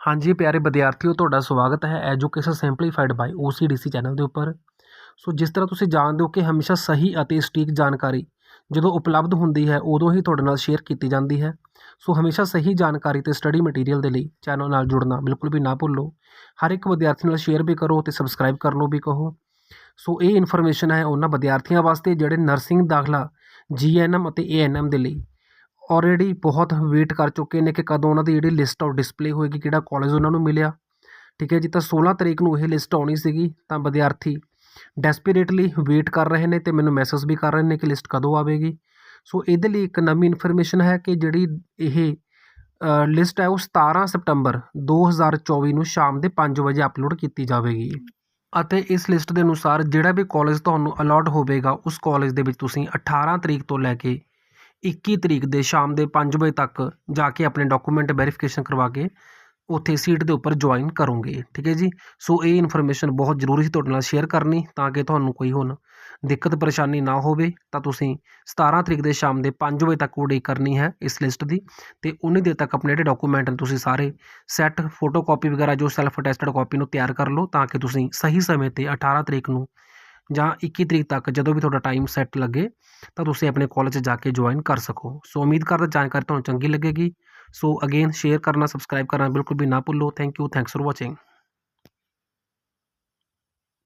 ਹਾਂਜੀ ਪਿਆਰੇ ਵਿਦਿਆਰਥੀਓ, ਤੁਹਾਡਾ ਸਵਾਗਤ ਹੈ education simplified by OCDC channel ਦੇ ਉੱਪਰ। ਸੋ ਜਿਸ ਤਰ੍ਹਾਂ ਤੁਸੀਂ ਜਾਣਦੇ ਹੋ ਕਿ ਹਮੇਸ਼ਾ ਸਹੀ ਅਤੇ ਸਟੀਕ ਜਾਣਕਾਰੀ ਜਦੋਂ ਉਪਲਬਧ ਹੁੰਦੀ ਹੈ, ਉਦੋਂ ਹੀ ਤੁਹਾਡੇ ਨਾਲ ਸ਼ੇਅਰ ਕੀਤੀ ਜਾਂਦੀ ਹੈ। ਸੋ ਹਮੇਸ਼ਾ ਸਹੀ ਜਾਣਕਾਰੀ ਤੇ ਸਟੱਡੀ ਮਟੀਰੀਅਲ ਦੇ ਲਈ ਚੈਨਲ ਨਾਲ ਜੁੜਨਾ ਬਿਲਕੁਲ ਵੀ ਨਾ ਭੁੱਲੋ। ਹਰ ਇੱਕ ਵਿਦਿਆਰਥੀ ਨਾਲ ਸ਼ੇਅਰ ਵੀ ਕਰੋ ਤੇ ਸਬਸਕ੍ਰਾਈਬ ਕਰਨ ਨੂੰ ਵੀ ਕਹੋ। ਸੋ ਇਹ ਇਨਫੋਰਮੇਸ਼ਨ ਹੈ ਉਹਨਾਂ ਵਿਦਿਆਰਥੀਆਂ ਵਾਸਤੇ ਜਿਹੜੇ ਨਰਸਿੰਗ ਦਾਖਲਾ ਜੀਐਨਐਮ ਅਤੇ ਏਐਨਐਮ ਦੇ ਲਈ। ਆਲਰੇਡੀ ਬਹੁਤ ਵੇਟ ਕਰ ਚੁੱਕੇ ਨੇ ਕਿ ਕਦੋਂ ਉਹਨਾਂ ਦੀ ਜਿਹੜੀ ਲਿਸਟ ਆਊਟ ਡਿਸਪਲੇ ਹੋਏਗੀ, ਕਿਹੜਾ ਕਾਲਜ ਉਹਨਾਂ ਨੂੰ ਮਿਲਿਆ। ਠੀਕ ਹੈ ਜੀ, ਤਾਂ 16 ਤਰੀਕ ਨੂੰ ਇਹ ਲਿਸਟ ਆਉਣੀ ਸੀਗੀ, ਤਾਂ ਵਿਦਿਆਰਥੀ ਡੈਸਪੀਰੇਟਲੀ ਵੇਟ ਕਰ ਰਹੇ ਨੇ ਤੇ ਮੈਨੂੰ ਮੈਸੇਜ ਵੀ ਕਰ ਰਹੇ ਨੇ ਕਿ ਲਿਸਟ ਕਦੋਂ ਆਵੇਗੀ। ਸੋ ਇਹਦੇ ਲਈ ਇੱਕ ਨਵੀਂ ਇਨਫੋਰਮੇਸ਼ਨ ਹੈ ਕਿ ਜਿਹੜੀ ਇਹ ਲਿਸਟ ਹੈ ਉਹ 17 ਸਤੰਬਰ 2024 ਨੂੰ ਸ਼ਾਮ ਦੇ 5 ਵਜੇ ਅਪਲੋਡ ਕੀਤੀ ਜਾਵੇਗੀ। ਅਤੇ ਇਸ ਲਿਸਟ ਦੇ ਅਨੁਸਾਰ ਜਿਹੜਾ ਵੀ ਕਾਲਜ ਤੁਹਾਨੂੰ ਅਲਾਟ ਹੋਵੇਗਾ, ਉਸ ਕਾਲਜ ਦੇ ਵਿੱਚ ਤੁਸੀਂ 18 ਤਰੀਕ ਤੋਂ ਲੈ ਕੇ 21 ਤਰੀਕ ਦੇ ਸ਼ਾਮ ਦੇ 5 ਵਜੇ ਤੱਕ ਜਾ ਕੇ ਆਪਣੇ ਡਾਕੂਮੈਂਟ ਵੈਰੀਫਿਕੇਸ਼ਨ ਕਰਵਾ ਕੇ ਉੱਥੇ ਸੀਟ ਦੇ ਉੱਪਰ ਜੁਆਇਨ ਕਰੋਗੇ, ਠੀਕ ਹੈ ਜੀ? ਸੋ ਇਹ ਇਨਫੋਰਮੇਸ਼ਨ ਬਹੁਤ ਜ਼ਰੂਰੀ ਸੀ ਤੁਹਾਡੇ ਨਾਲ ਸ਼ੇਅਰ ਕਰਨੀ ਤਾਂ ਕਿ ਤੁਹਾਨੂੰ ਕੋਈ ਹੁਣ ਦਿੱਕਤ ਪਰੇਸ਼ਾਨੀ ਨਾ ਹੋਵੇ। ਤਾਂ ਤੁਸੀਂ 17 ਤਰੀਕ ਦੇ ਸ਼ਾਮ ਦੇ 5 ਵਜੇ ਤੱਕ ਉਡੀਕ ਕਰਨੀ ਹੈ ਇਸ ਲਿਸਟ ਦੀ ਤੇ ਉਨੀ ਦੇਰ ਤੱਕ ਆਪਣੇ ਜਿਹੜੇ ਡਾਕੂਮੈਂਟ ਨੇ ਤੁਸੀਂ ਸਾਰੇ ਸੈੱਟ ਫੋਟੋ ਕਾਪੀ ਵਗੈਰਾ ਜੋ ਸੈਲਫ ਅਟੈਸਟਡ ਕਾਪੀ ਨੂੰ ਤਿਆਰ ਕਰ ਲਓ ਤਾਂ ਕਿ ਤੁਸੀਂ ਸਹੀ ਸਮੇਂ ਤੇ 18 ਤਰੀਕ ਨੂੰ ਜਾਂ 21 ਤਰੀਕ ਤੱਕ ਜਦੋਂ ਵੀ ਤੁਹਾਡਾ ਟਾਈਮ ਸੈੱਟ ਲੱਗੇ ਤਾਂ ਤੁਸੀਂ ਆਪਣੇ ਕਾਲਜ 'ਚ ਜਾ ਕੇ ਜੁਆਇਨ ਕਰ ਸਕੋ ਸੋ ਉਮੀਦ ਕਰਦਾ ਜਾਣਕਾਰੀ ਤੁਹਾਨੂੰ ਚੰਗੀ ਲੱਗੇਗੀ ਸੋ ਅਗੇਨ ਸ਼ੇਅਰ ਕਰਨਾ ਸਬਸਕ੍ਰਾਈਬ ਕਰਨਾ ਬਿਲਕੁਲ ਵੀ ਨਾ ਭੁੱਲੋ thank you thanks for watching